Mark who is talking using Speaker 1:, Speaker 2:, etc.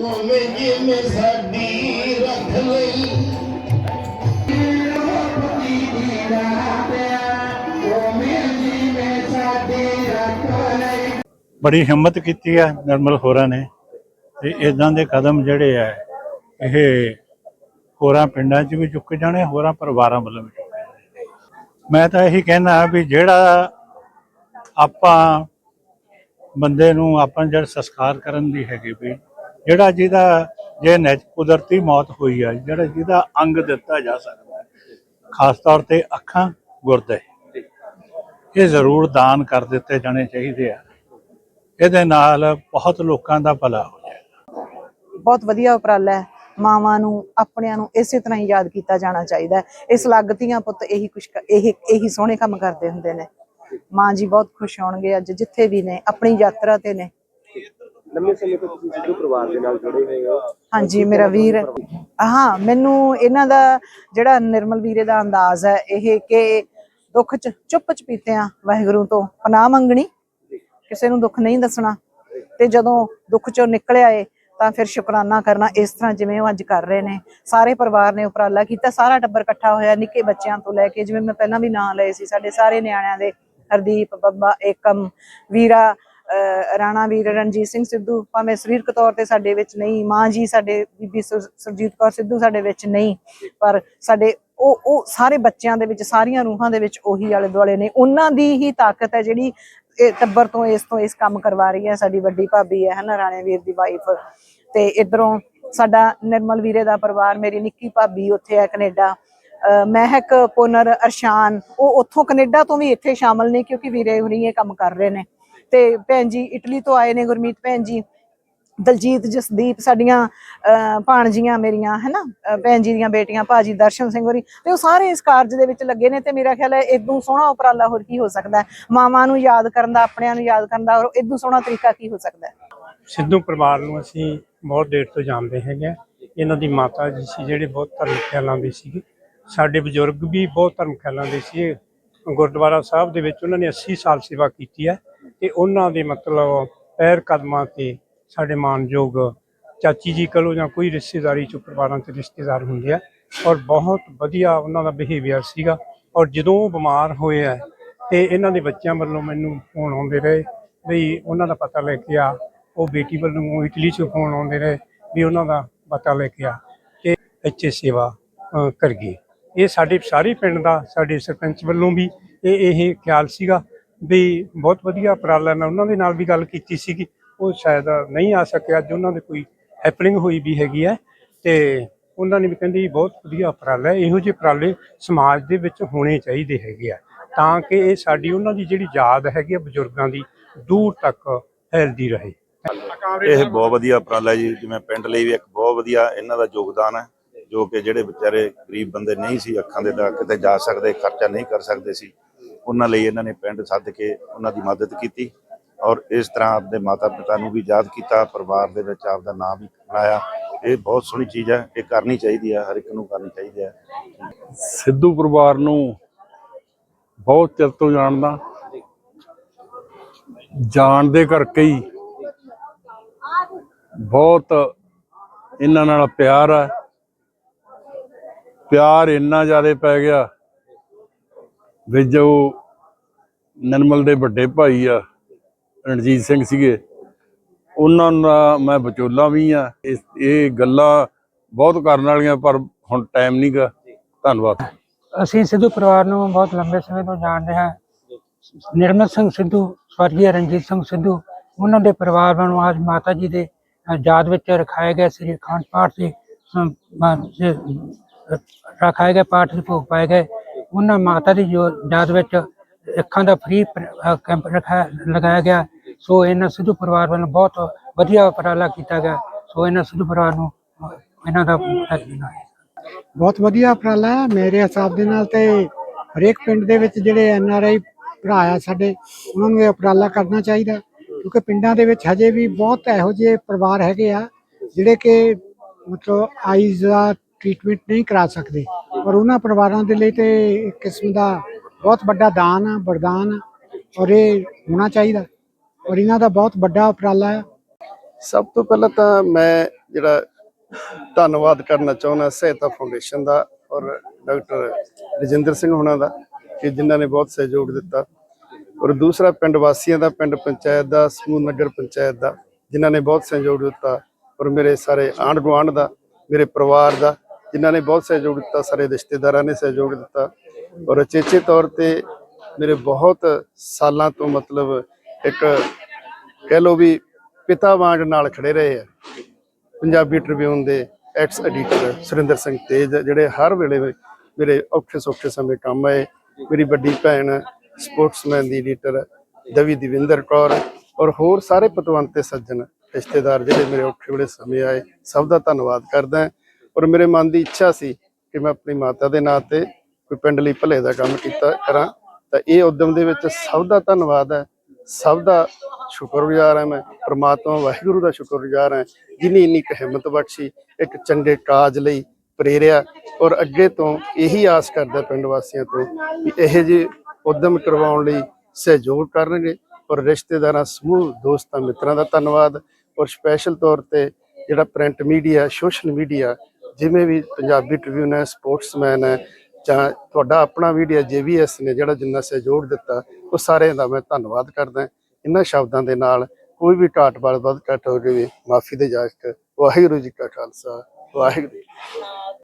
Speaker 1: ਉਵੇਂ ਜਿਵੇਂ ਸਾਡੀ ਰੱਖ ਲਈ
Speaker 2: ਬੜੀ ਹਿੰਮਤ ਕੀਤੀ ਹੈ ਨਰਮਲ ਹੋਰਾਂ ਨੇ ਤੇ ਇਦਾਂ ਦੇ ਕਦਮ ਜਿਹੜੇ ਆ ਇਹ ਹੋਰਾਂ ਪਿੰਡਾਂ 'ਚ ਵੀ ਚੁੱਕੇ ਜਾਣੇ ਹੋਰਾਂ ਪਰਿਵਾਰਾਂ ਵੱਲੋਂ ਵੀ ਚੁੱਕੇ ਜਾਣੇ ਮੈਂ ਤਾਂ ਇਹੀ ਕਹਿਣਾ ਵੀ ਜਿਹੜਾ ਆਪਾਂ ਬੰਦੇ ਨੂੰ ਆਪਾਂ ਜਿਹੜਾ ਸੰਸਕਾਰ ਕਰਨ ਦੀ ਹੈਗੀ ਵੀ ਜਿਹੜਾ ਜਿਹਦਾ ਜੇ ਨੈਚ ਕੁਦਰਤੀ ਮੌਤ ਹੋਈ ਆ ਜਿਹੜਾ ਜਿਹਦਾ ਅੰਗ ਦਿੱਤਾ ਜਾ ਸਕਦਾ ਹੈ, ਖਾਸ ਤੌਰ ਤੇ ਅੱਖਾਂ ਗੁਰਦੇ। ਇਹ ਜ਼ਰੂਰ ਦਾਨ ਕਰ ਦਿੱਤੇ ਜਾਣੇ ਚਾਹੀਦੇ ਆ। ਇਹਦੇ ਨਾਲ ਬਹੁਤ ਲੋਕਾਂ ਦਾ ਭਲਾ ਹੋ ਜਾਏਗਾ।
Speaker 3: ਬਹੁਤ ਵਧੀਆ ਉਪਰਾਲਾ ਹੈ। ਮਾਵਾਂ ਨੂੰ ਆਪਣਿਆਂ ਨੂੰ ਇਸੇ ਤਰ੍ਹਾਂ ਹੀ ਯਾਦ ਕੀਤਾ ਜਾਣਾ ਚਾਹੀਦਾ ਇਸ ਲੱਗਤੀਆਂ ਪੁੱਤ ਇਹੀ ਕੁਛ ਇਹ ਇਹੀ ਸੋਹਣੇ ਕੰਮ ਕਰਦੇ ਹੁੰਦੇ ਨੇ। ਮਾਂ ਜੀ ਬਹੁਤ ਖੁਸ਼ ਹੋਣਗੇ ਅੱਜ ਜਿੱਥੇ ਵੀ ਨੇ ਆਪਣੀ ਯਾਤਰਾ ਤੇ ਨੇ।
Speaker 4: ਲੰਮੇ ਸਮੇਂ ਤੋਂ ਤੁਸੀਂ ਸਿੱਧੂ ਪਰਿਵਾਰ ਦੇ ਨਾਲ ਜੁੜੇ ਹੋਏ ਹੋ।
Speaker 3: ਹਾਂਜੀ ਮੇਰਾ ਵੀਰ ਹਾਂ ਮੈਨੂੰ ਇਹਨਾਂ ਦਾ ਜਿਹੜਾ ਨਿਰਮਲ ਵੀਰੇ ਦਾ ਅੰਦਾਜ਼ ਹੈ ਇਹ ਕਿ ਦੁੱਖ ਚ ਚੁੱਪ ਚਪੀਤਿਆਂ ਵਾਹਿਗੁਰੂ ਤੋਂ ਪਨਾਹ ਮੰਗਣੀ ਕਿਸੇ ਨੂੰ ਦੁੱਖ ਨਹੀਂ ਦੱਸਣਾ। ਤੇ ਜਦੋਂ ਦੁੱਖ ਚੋਂ ਨਿਕਲਿਆ ਏ ਤਾਂ ਫਿਰ ਸ਼ੁਕਰਾਨਾ ਕਰਨਾ ਇਸ ਤਰ੍ਹਾਂ ਜਿਵੇਂ ਉਹ ਅੱਜ ਕਰ ਰਹੇ ਨੇ। ਸਾਰੇ ਪਰਿਵਾਰ ਨੇ ਉਪਰਾਲਾ ਕੀਤਾ ਸਾਰਾ ਟੱਬਰ ਇਕੱਠਾ ਹੋਇਆ ਨਿੱਕੇ ਬੱਚਿਆਂ ਤੋਂ ਲੈ ਕੇ ਜਿਵੇਂ ਮੈਂ ਪਹਿਲਾਂ ਵੀ ਨਾਂ ਲਏ ਸੀ ਸਾਡੇ ਸਾਰੇ ਨਿਆਣਿਆਂ ਦੇ ਹਰਦੀਪ ਬੱਬਾ ਏਕਮ ਵੀਰਾ ਰਾਣਾ ਵੀਰ ਰਣਜੀਤ ਸਿੰਘ ਸਿੱਧੂ ਭਾਵੇਂ ਸਰੀਰਕ ਤੌਰ ਤੇ ਸਾਡੇ ਵਿੱਚ ਨਹੀਂ, ਮਾਂ ਜੀ ਸਾਡੇ ਬੀਬੀ ਸੁਰ- ਕੌਰ ਸਿੱਧੂ ਸਾਡੇ ਵਿੱਚ ਨਹੀਂ, ਪਰ ਸਾਡੇ ਉਹ ਉਹ ਸਾਰੇ ਬੱਚਿਆਂ ਦੇ ਵਿੱਚ, ਸਾਰੀਆਂ ਰੂਹਾਂ ਦੇ ਵਿੱਚ ਉਹੀ ਆਲੇ ਦੁਆਲੇ ਨੇ। ਉਹਨਾਂ ਦੀ ਹੀ ਤਾਕਤ ਹੈ ਜਿਹੜੀ ਇਹ ਟੱਬਰ ਤੋਂ ਇਸ ਤੋਂ ਇਸ ਕੰਮ ਕਰਵਾ ਰਹੀ ਹੈ, ਸਾਡੀ ਵੱਡੀ ਭਾਬੀ ਹੈ ਹਨਾ ਰਾਣੇ ਵੀਰ ਦੀ ਵਾਈਫ ਤੇ ਇਧਰੋਂ ਸਾਡਾ ਨਿਰਮਲ ਵੀਰੇ ਦਾ ਪਰਿਵਾਰ, ਮੇਰੀ ਨਿੱਕੀ ਭਾਬੀ ਉੱਥੇ ਹੈ ਕੈਨੇਡਾ। ਅਹ, ਮਹਿਕ, ਪੁਨਰ, ਅਰਸ਼ਾਨ, ਉਹ ਉੱਥੋਂ ਕੈਨੇਡਾ ਤੋਂ ਵੀ ਇੱਥੇ ਸ਼ਾਮਲ ਨੇ, ਕਿਉਂਕਿ ਵੀਰੇ ਹੁਣੀ ਇਹ ਕੰਮ ਕਰ ਰਹੇ ਨੇ। ਤੇ ਭੈਣ ਜੀ ਇਟਲੀ ਤੋਂ ਆਏ ਨੇ ਗੁਰਮੀਤ ਭੈਣ ਜੀ। ਦਲਜੀਤ, ਜਸਦੀਪ ਸਾਡੀਆਂ ਭਾਣਜੀਆਂ ਮੇਰੀਆਂ, ਹੈਨਾ? ਭੈਣ ਜੀ ਦੀਆਂ ਬੇਟੀਆਂ, ਭਾਜੀ ਦਰਸ਼ਨ ਸਿੰਘ ਹੋਰੀ। ਤੇ ਉਹ ਸਾਰੇ ਇਸ ਕਾਰਜ ਦੇ ਵਿੱਚ ਲੱਗੇ ਨੇ ਤੇ ਮੇਰਾ ਖਿਆਲ ਹੈ ਇਦੋਂ ਸੋਹਣਾ ਉਪਰਾਲਾ ਹੋਰ ਕੀ ਹੋ ਸਕਦਾ ਹੈ? ਮਾਵਾਂ ਨੂੰ ਯਾਦ ਕਰਨ ਦਾ, ਆਪਣਿਆਂ ਨੂੰ ਯਾਦ ਕਰਨ ਦਾ ਹੋਰ ਇਦੋਂ ਸੋਹਣਾ ਤਰੀਕਾ ਕੀ ਹੋ ਸਕਦਾ ਹੈ?
Speaker 5: ਸਿੱਧੂ ਪਰਿਵਾਰ ਨੂੰ ਅਸੀਂ ਬਹੁਤ ਦੇਰ ਤੋਂ ਜਾਣਦੇ ਹੈਗੇ ਹਾਂ। ਇਹਨਾਂ ਦੀ ਮਾਤਾ ਜੀ ਸੀ ਜਿਹੜੇ ਬਹੁਤ ਧਰਮ ਖਿਆਲਾਂ ਦੇ ਸੀਗੇ। ਸਾਡੇ ਬਜ਼ੁਰਗ ਵੀ ਬਹੁਤ ਧਰਮ ਖਿਆਲਾਂ ਦੇ ਸੀ ਗੁਰਦੁਆਰਾ ਸਾਹਿਬ ਦੇ ਵਿੱਚ ਉਹਨਾਂ ਨੇ 80 ਸਾਲ ਸੇਵਾ ਕੀਤੀ ਹੈ। ਤੇ ਉਹਨਾਂ ਦੇ ਮਤਲਬ ਪੈਰ ਕਦਮਾਂ ਤੇ ਸਾਡੇ ਮਾਨਯੋਗ ਚਾਚੀ ਜੀ ਕਹੋ ਜਾਂ ਕੋਈ ਰਿਸ਼ਤੇਦਾਰੀ ਚ ਪਰਿਵਾਰਾਂ ਚ ਰਿਸ਼ਤੇਦਾਰ ਹੁੰਦੇ ਆ ਔਰ ਬਹੁਤ ਵਧੀਆ ਉਹਨਾਂ ਦਾ ਬਿਹੇਵੀਅਰ ਸੀਗਾ ਔਰ ਜਦੋਂ ਉਹ ਬਿਮਾਰ ਹੋਏ ਆ ਤੇ ਇਹਨਾਂ ਦੇ ਬੱਚਿਆਂ ਵੱਲੋਂ ਮੈਨੂੰ ਫੋਨ ਆਉਂਦੇ ਰਹੇ ਵੀ ਉਹਨਾਂ ਦਾ ਪਤਾ ਲੈ ਕੇ ਆ ਉਹ ਬੇਟੀ ਵੱਲੋਂ ਇਟਲੀ ਚ ਫੋਨ ਆਉਂਦੇ ਰਹੇ ਵੀ ਉਹਨਾਂ ਦਾ ਪਤਾ ਲੈ ਕੇ ਆ ਤੇ ਇੱਥੇ ਸੇਵਾ ਅ, ਕਰ ਗਏ। ਇਹ ਸਾਡੇ ਸਾਰੇ ਪਿੰਡ ਦਾ ਸਾਡੇ ਸਰਪੰਚ ਵੱਲੋਂ ਵੀ ਇਹ ਇਹ ਖਿਆਲ ਸੀਗਾ ਵੀ ਬਹੁਤ ਵਧੀਆ ਉਪਰਾਲਾ ਨਾਲ ਉਹਨਾਂ ਦੇ ਨਾਲ ਵੀ ਗੱਲ ਕੀਤੀ ਸੀਗੀ। ਉਹ ਸ਼ਾਇਦ ਨਹੀਂ ਆ ਸਕਿਆ ਅੱਜ ਉਹਨਾਂ ਦੇ ਕੋਈ ਹੈਪਨਿੰਗ ਹੋਈ ਵੀ ਹੈਗੀ ਹੈ ਤੇ ਉਹਨਾਂ ਨੇ ਵੀ ਕਹਿੰਦੇ ਬਹੁਤ ਵਧੀਆ ਉਪਰਾਲਾ ਇਹੋ ਜਿਹੇ ਉਪਰਾਲੇ ਸਮਾਜ ਦੇ ਵਿੱਚ ਹੋਣੇ ਚਾਹੀਦੇ ਹੈਗੇ ਆ। ਤਾਂ ਕਿ ਇਹ ਸਾਡੀ ਉਹਨਾਂ ਦੀ ਜਿਹੜੀ ਯਾਦ ਹੈਗੀ ਆ ਬਜ਼ੁਰਗਾਂ ਦੀ ਦੂਰ ਤੱਕ ਫੈਲਦੀ ਰਹੇ।
Speaker 6: ਇਹ ਬਹੁਤ ਵਧੀਆ ਉਪਰਾਲਾ ਜੀ, ਜਿਵੇਂ ਪਿੰਡ ਲਈ ਵੀ ਇੱਕ ਬਹੁਤ ਵਧੀਆ ਇਹਨਾਂ ਦਾ ਯੋਗਦਾਨ ਹੈ, ਜੋ ਕਿ ਜਿਹੜੇ ਵਿਚਾਰੇ ਗਰੀਬ ਬੰਦੇ ਨਹੀਂ ਸੀ ਅੱਖਾਂ ਦੇ ਦਾ ਕਿਤੇ ਜਾ ਸਕਦੇ, ਖਰਚਾ ਨਹੀਂ ਕਰ ਸਕਦੇ ਸੀ। ਉਹਨਾਂ ਲਈ ਇਹਨਾਂ ਨੇ ਪਿੰਡ ਸੱਦ ਕੇ ਉਹਨਾਂ ਦੀ ਮਦਦ ਕੀਤੀ ਔਰ ਇਸ ਤਰ੍ਹਾਂ ਆਪਦੇ ਮਾਤਾ ਪਿਤਾ ਨੂੰ ਵੀ ਯਾਦ ਕੀਤਾ, ਪਰਿਵਾਰ ਦੇ ਵਿੱਚ ਆਪਦਾ ਨਾਮ ਵੀ ਬਣਾਇਆ। ਇਹ ਬਹੁਤ ਸੋਹਣੀ ਚੀਜ਼ ਹੈ, ਇਹ ਕਰਨੀ ਚਾਹੀਦੀ ਹੈ, ਹਰ ਇੱਕ ਨੂੰ ਕਰਨੀ ਚਾਹੀਦੀ ਹੈ।
Speaker 7: ਸਿੱਧੂ ਪਰਿਵਾਰ ਨੂੰ ਬਹੁਤ ਚਿਰ ਤੋਂ ਜਾਣਦਾ ਜਾਣ ਦੇ ਕਰਕੇ ਹੀ ਬਹੁਤ ਇਹਨਾਂ ਨਾਲ ਪਿਆਰ ਹੈ। ਪਿਆਰ ਇੰਨਾ ਜ਼ਿਆਦਾ ਪੈ ਗਿਆ ਵੀ ਜੋ ਨਰਮਲ ਦੇ ਵੱਡੇ ਭਾਈ ਆ ਰਣਜੀਤ ਸਿੰਘ ਸੀਗੇ। ਉਹਨਾਂ ਦਾ ਮੈਂ ਵਿਚੋਲਾ ਵੀ ਆ। ਇਹ ਗੱਲਾਂ ਬਹੁਤ ਕਰਨ ਵਾਲੀਆਂ ਪਰ ਹੁਣ ਟਾਈਮ ਨਹੀਂਗਾ ਧੰਨਵਾਦ।
Speaker 8: ਅਸੀਂ ਸਿੱਧੂ ਪਰਿਵਾਰ ਨੂੰ ਬਹੁਤ ਲੰਬੇ ਸਮੇਂ ਤੋਂ ਜਾਣਦੇ ਹਾਂ। ਨਿਰਮਲ ਸਿੰਘ ਸਿੱਧੂ ਸਵਰਗੀ ਰਣਜੀਤ ਸਿੰਘ ਸਿੱਧੂ ਉਹਨਾਂ ਦੇ ਪਰਿਵਾਰ ਨੂੰ ਅੱਜ ਮਾਤਾ ਜੀ ਦੇ ਯਾਦ ਵਿੱਚ ਰਖਾਏ ਗਏ ਸ੍ਰੀ ਅਖੰਡ ਪਾਠ ਦੇ ਅ, ਮ- ਰਖਾਏ ਗਏ ਪਾਠ ਦੇ ਭੋਗ ਪਾਏ ਗਏ। ਉਹਨਾਂ ਮਾਤਾ ਦੀ ਜੋ ਯਾਦ ਵਿੱਚ ਅੱਖਾਂ ਦਾ ਫ੍ਰੀ ਕੈਂਪ ਰਖਾ ਲਗਾਇਆ ਗਿਆ। ਸੋ ਇਹਨਾਂ ਸਿੱਧੂ ਪਰਿਵਾਰ ਵੱਲੋਂ ਬਹੁਤ ਵਧੀਆ ਉਪਰਾਲਾ ਕੀਤਾ ਗਿਆ। ਸੋ ਇਹਨਾਂ ਸਿੱਧੂ ਪਰਿਵਾਰ ਨੂੰ ਇਹਨਾਂ ਦਾ
Speaker 9: ਬਹੁਤ ਵਧੀਆ ਉਪਰਾਲਾ ਹੈ। ਮੇਰੇ ਹਿਸਾਬ ਦੇ ਨਾਲ ਤੇ ਹਰੇਕ ਪਿੰਡ ਦੇ ਵਿੱਚ ਜਿਹੜੇ ਐਨ ਆਰ ਆਈ ਭਰਾ ਆ ਸਾਡੇ, ਉਹਨਾਂ ਨੂੰ ਇਹ ਉਪਰਾਲਾ ਕਰਨਾ ਚਾਹੀਦਾ ਕਿਉਂਕਿ ਪਿੰਡਾਂ ਦੇ ਵਿੱਚ ਹਜੇ ਵੀ ਬਹੁਤ ਇਹੋ ਜਿਹੇ ਪਰਿਵਾਰ ਹੈਗੇ ਆ, ਜਿਹੜੇ ਕਿ ਮਤਲਬ ਆਈਜ਼ ਦਾ ਟ੍ਰੀਟਮੈਂਟ ਨਹੀਂ ਕਰਾ ਸਕਦੇ। ਪਰ ਉਹਨਾਂ ਪਰਿਵਾਰਾਂ ਦੇ ਲਈ ਤੇ ਇੱਕ ਕਿਸਮ ਦਾ ਬਹੁਤ ਵੱਡਾ ਦਾਨ ਆ, ਵਰਦਾਨ ਆ, ਔਰ ਇਹ ਹੋਣਾ ਚਾਹੀਦਾ। ਔਰ ਇਹਨਾਂ ਦਾ ਬਹੁਤ ਵੱਡਾ ਉਪਰਾਲਾ ਹੈ
Speaker 4: ਸਭ ਤੋਂ ਪਹਿਲਾਂ ਤਾਂ ਮੈਂ
Speaker 10: ਜਿਹੜਾ ਧੰਨਵਾਦ ਕਰਨਾ ਚਾਹੁੰਦਾ, ਸਹਾਇਤਾ ਫਾਊਂਡੇਸ਼ਨ ਦਾ ਔਰ ਡਾਕਟਰ ਰਜਿੰਦਰ ਸਿੰਘ ਹੁਣਾਂ ਦਾ, ਕਿ ਜਿਨ੍ਹਾਂ ਨੇ ਬਹੁਤ ਸਹਿਯੋਗ ਦਿੱਤਾ। ਔਰ ਦੂਸਰਾ ਪਿੰਡ ਵਾਸੀਆਂ ਦਾ, ਪਿੰਡ ਪੰਚਾਇਤ ਦਾ, ਸਮੂਹ ਨਗਰ ਪੰਚਾਇਤ ਦਾ, ਜਿਨ੍ਹਾਂ ਨੇ ਬਹੁਤ ਸਹਿਯੋਗ ਦਿੱਤਾ। ਔਰ ਮੇਰੇ ਸਾਰੇ ਆਂਢ ਗੁਆਂਢ ਦਾ, ਮੇਰੇ ਪਰਿਵਾਰ ਦਾ ਜਿਨ੍ਹਾਂ ਨੇ ਬਹੁਤ ਸਹਿਯੋਗ ਦਿੱਤਾ, ਸਾਰੇ ਰਿਸ਼ਤੇਦਾਰਾਂ ਨੇ ਸਹਿਯੋਗ ਦਿੱਤਾ। ਔਰ ਅਚੇਚੇ ਤੌਰ ਤੇ ਮੇਰੇ ਬਹੁਤ ਸਾਲਾਂ ਤੋਂ ਮਤਲਬ ਇੱਕ ਕਹਿ ਲਓ ਵੀ ਪਿਤਾ ਵਾਂਗ ਨਾਲ ਖੜੇ ਰਹੇ ਆ। ਪੰਜਾਬੀ ਟ੍ਰਿਬਿਊਨ ਦੇ ਐਕਸ ਐਡੀਟਰ ਸੁਰਿੰਦਰ ਸਿੰਘ ਤੇਜ, ਜਿਹੜੇ ਹਰ ਵੇਲੇ ਮੇਰੇ ਔਖੇ ਸੌਖੇ ਸਮੇਂ ਕੰਮ ਆਏ। ਮੇਰੀ ਵੱਡੀ ਭੈਣ ਸਪੋਰਟਸਮੈਨ ਦੀ ਐਡੀਟਰ, ਦਵੀ ਦਵਿੰਦਰ ਕੌਰ ਔਰ ਹੋਰ ਸਾਰੇ ਪਤਵੰਤੇ ਸੱਜਣ, ਰਿਸ਼ਤੇਦਾਰ ਜਿਹੜੇ ਮੇਰੇ ਔਖੇ ਵੇਲੇ ਸਮੇਂ ਆਏ, ਸਭ ਦਾ ਧੰਨਵਾਦ ਕਰਦਾ। ਔਰ ਮੇਰੇ ਮਨ ਦੀ ਇੱਛਾ ਸੀ ਕਿ ਮੈਂ ਆਪਣੀ ਮਾਤਾ ਦੇ ਨਾਂ ਤੇ ਕੋਈ ਪਿੰਡ ਲਈ ਭਲੇ ਦਾ ਕੰਮ ਕੀਤਾ ਕਰਾਂ। ਤਾਂ ਇਹ ਉਦਮ ਦੇ ਵਿੱਚ ਸਭ ਦਾ ਧੰਨਵਾਦ ਹੈ, ਸਭ ਦਾ ਸ਼ੁਕਰਗੁਜ਼ਾਰ ਹਾਂ ਮੈਂ, ਪ੍ਰਮਾਤਮਾ ਵਾਹਿਗੁਰੂ ਦਾ ਸ਼ੁਕਰਗੁਜ਼ਾਰ ਹਾਂ, ਜਿਨੀ ਇੰਨੀ ਕੁ ਹਿੰਮਤ ਬਖਸ਼ੀ, ਇੱਕ ਚੰਗੇ ਕਾਜ ਲਈ ਪ੍ਰੇਰਿਆ ਔਰ ਅੱਗੇ ਤੋਂ ਇਹੀ ਆਸ ਕਰਦਾ ਪਿੰਡ ਵਾਸੀਆਂ ਤੋਂ ਕਿ ਇਹੋ ਜਿਹੇ ਉਦਮ ਕਰਵਾਉਣ ਲਈ ਸਹਿਯੋਗ ਕਰਨਗੇ ਔਰ ਰਿਸ਼ਤੇਦਾਰਾਂ, ਸਮੂਹ, ਦੋਸਤਾਂ, ਮਿੱਤਰਾਂ ਦਾ ਧੰਨਵਾਦ ਔਰ ਸਪੈਸ਼ਲ ਤੌਰ ਤੇ ਜਿਹੜਾ ਪ੍ਰਿੰਟ ਮੀਡੀਆ, ਸੋਸ਼ਲ ਮੀਡੀਆ ਜਿਵੇਂ ਵੀ ਪੰਜਾਬੀ ਟ੍ਰਿਬਿਊਨ ਹੈ ਸਪੋਰਟਸਮੈਨ ਹੈ, ਜਾਂ ਤੁਹਾਡਾ ਆਪਣਾ ਮੀਡੀਆ ਜੇਵੀਐਸ ਨੇ ਜਿਹੜਾ ਜਿੰਨਾ ਸਹਿਯੋਗ ਦਿੱਤਾ, ਉਹ ਸਾਰਿਆਂ ਦਾ ਮੈਂ ਧੰਨਵਾਦ ਕਰਦਾ ਇਹਨਾਂ ਸ਼ਬਦਾਂ ਦੇ ਨਾਲ ਕੋਈ ਵੀ ਘਾਟ ਵਾਲ ਵੱਧ ਘੱਟ ਹੋ ਜਾਵੇ ਮਾਫੀ ਦੇ ਇਜਾਜ਼ਤ, ਵਾਹਿਗੁਰੂ ਜੀ ਕਾ ਖਾਲਸਾ, ਵਾਹਿਗੁਰੂ ਜੀ